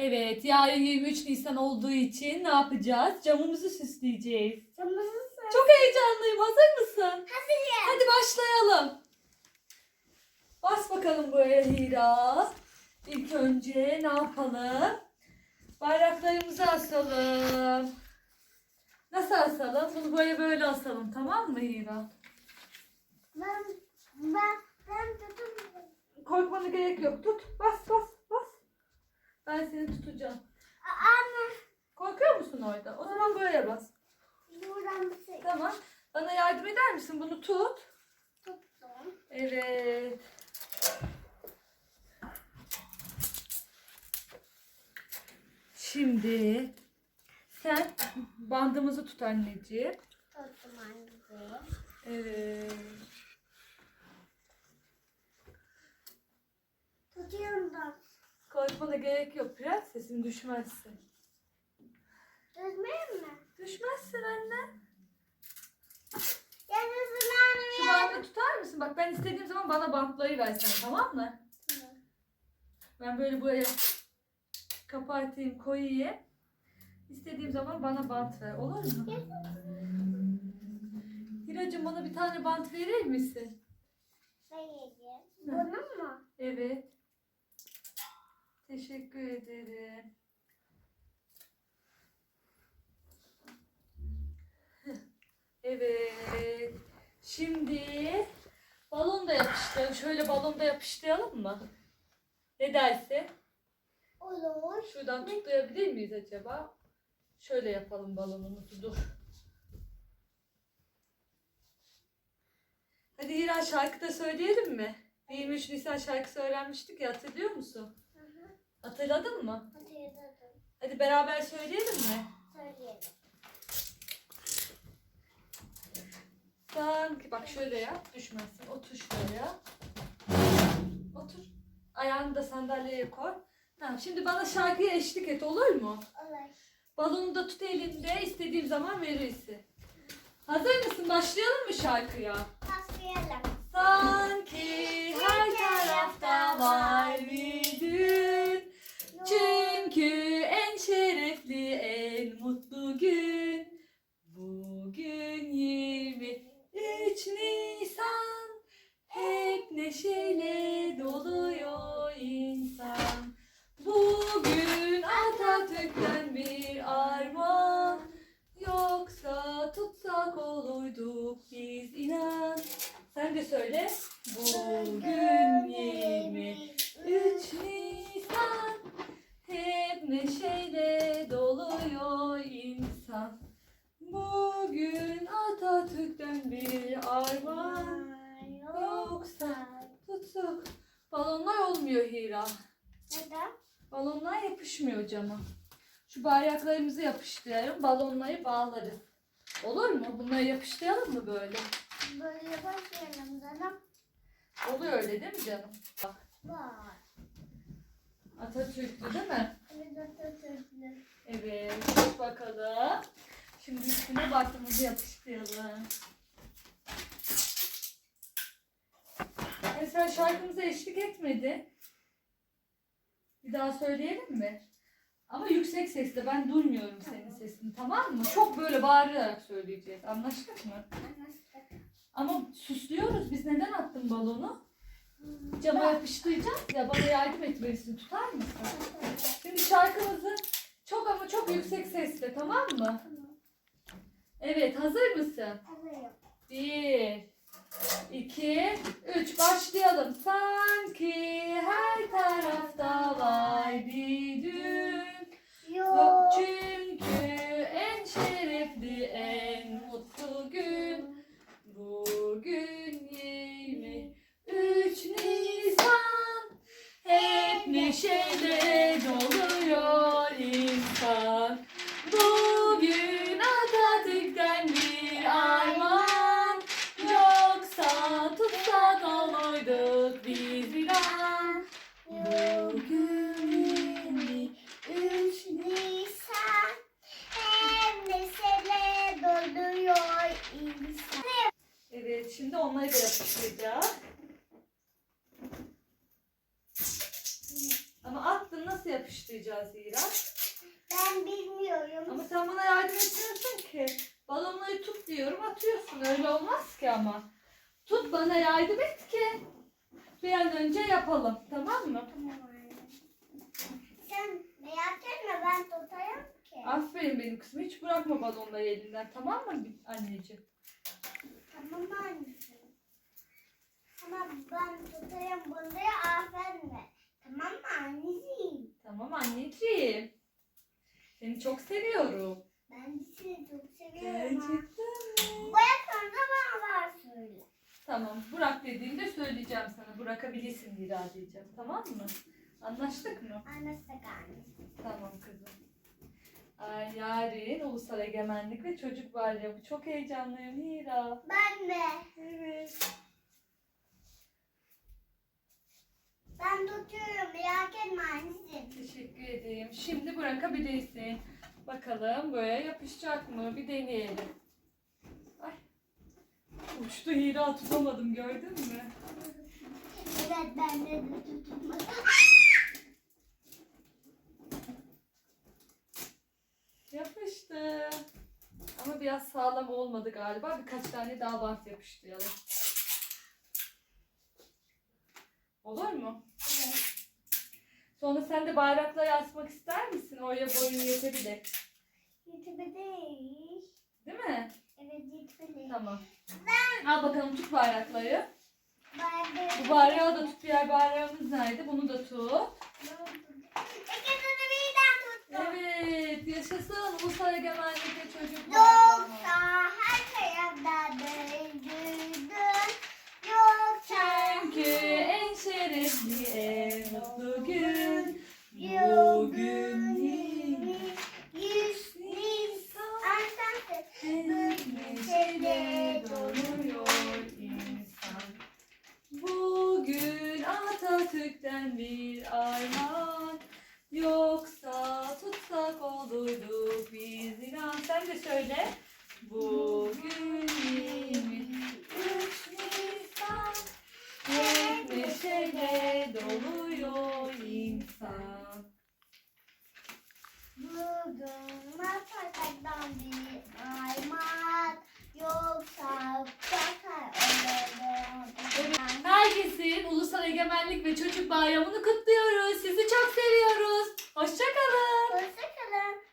Evet, yarın 23 Nisan olduğu için ne yapacağız? Camımızı süsleyeceğiz. Camımızı Çok heyecanlıyım. Hazır mısın? Hazırım. Hadi başlayalım. Bas bakalım buraya Hira. İlk önce ne yapalım? Bayraklarımızı asalım. Nasıl asalım? Bunu böyle böyle asalım tamam mı Hira? Ben, ben, ben tutum. Korkmana gerek yok. Tut. Bas bas bas. Ben seni tutacağım. Anne. Korkuyor musun orada? O zaman böyle bas. Buradan bir şey Tamam. Bana yardım eder misin? Bunu tut. tuttum. Evet. Şimdi sen bandımızı tut anneciğim. Tuttum anneciğim. Evet. Tutuyorum da. Korkmana gerek yok prensesim düşmezsin. Tutmayayım mı? Düşmezsin anne. Yarısını Şu anne. bandı tutar mısın? Bak ben istediğim zaman bana bantlayı versen tamam mı? Ben böyle buraya kapatayım koyayım. İstediğim zaman bana bant ver olur mu? Hiracığım bana bir tane bant verir misin? Sayayım. Bunu mu? Evet. Teşekkür ederim. Evet. Şimdi balon da yapıştıralım. Şöyle balon da yapıştıralım mı? Ne dersin? Olur. Şuradan tutlayabilir miyiz acaba? Şöyle yapalım balonumuzu. Dur. Hadi Hira şarkı da söyleyelim mi? 23 Nisan şarkısı öğrenmiştik ya hatırlıyor musun? Hatırladın mı? Hatırladım. Hadi beraber söyleyelim mi? Söyleyelim. Sanki bak şöyle yap düşmezsin. Otur şuraya. Otur. Ayağını da sandalyeye koy. Tamam şimdi bana şarkıya eşlik et olur mu? Olur. Balonu da tut elinde istediğim zaman verirsin. Hazır mısın? Başlayalım mı şarkıya? Başlayalım. Sanki 23 Nisan. Hep neşeyle doluyor insan. Bugün Atatürk'ten bir armağan. Yoksa tutsak olurduk biz inan. Sen de söyle. Bugün 23 Nisan. Hep neşeyle doluyor insan. Bugün Atatürk'ten bir armağan. Yoksa tutsak. Olmuyor Hira. Neden? Balonlar yapışmıyor cama. Şu bayraklarımızı yapıştıralım. Balonları bağlarız. Olur mu? Bunları yapıştıralım mı böyle? Böyle başlayalım canım. Oluyor öyle değil mi canım? Var. Atatürk'lü değil mi? Evet Atatürk'lü. Evet. Bakalım. Şimdi üstüne baktığımızı yapıştıralım. Sen şarkımıza eşlik etmedi. Bir daha söyleyelim mi? Ama yüksek sesle ben duymuyorum senin sesini tamam mı? Çok böyle bağırarak söyleyeceğiz. Anlaştık mı? Anlaştık. Ama süslüyoruz. Biz neden attın balonu? Cama yapıştıracağız ya bana yardım etmelisin. Tutar mısın? Şimdi şarkımızı çok ama çok yüksek sesle tamam mı? Evet hazır mısın? Hazırım. Bir, iki, üç başlayalım. Sanki her tarafta var bir düğün. Yok. Çünkü onları da yapıştıracağız. Ama yaptın. Nasıl yapıştıracağız Hira? Ben bilmiyorum. Ama sen bana yardım etmiyorsun ki. Balonları tut diyorum atıyorsun. Öyle olmaz ki ama. Tut bana yardım et ki. Bir an önce yapalım. Tamam mı? Tamam. Sen merak etme ben tutayım ki. Aferin benim kızım. Hiç bırakma balonları elinden. Tamam mı anneciğim? Tamam anneciğim. Ama ben tutayım bunları de. Tamam mı anneciğim? Tamam anneciğim. Seni çok seviyorum. Ben de seni çok seviyorum. Gerçekten mi? Bırakın da bana var söyle. Tamam. Bırak dediğimde söyleyeceğim sana. Bırakabilirsin Hira diyeceğim. Tamam mı? Anlaştık mı? Anlaştık anne. Tamam kızım. Yarın Ulusal Egemenlik ve Çocuk Bayramı. Çok heyecanlıyım Hira. Ben de. Evet. Ben tutuyorum merak etme anneciğim. Teşekkür ederim. Şimdi bırakabilirsin. Bakalım böyle yapışacak mı? Bir deneyelim. Ay. Uçtu Hira tutamadım gördün mü? Evet ben de tuttum. Yapıştı. Ama biraz sağlam olmadı galiba. Birkaç tane daha bant yapıştıralım. Olur mu? Evet. Sonra sen de bayraklar asmak ister misin? Oraya boyun yetebilir. YouTube değil. Mi? Evet değil. Tamam. Al bakalım tut bayrakları. Ben de. Bu bayrağı da tut. Diğer bayrağımız nerede? Bunu da tut. Birden tuttum. Evet. Yaşasın. Ulusal Egemenlik ve Çocuk Yoksa Bayramı. her tarafta döndürdün. Yoksa Çünkü en şerefli, en mutlu gün. Bugün Bugün yüz Nisan. Anlarsın. Neşeyle doluyor insan. Bugün Atatürk'ten bir armağan. Yoksa tutsak olurduk biz inan. Sen de söyle. Bugün 23 Nisan. Hep neşeyle doluyor insan. Bugün masakardan bir armağan. Yoksa sakar olurum. Herkesin Ulusal Egemenlik ve Çocuk Bayramı'nı kutluyoruz. Sizi çok seviyoruz. Hoşçakalın.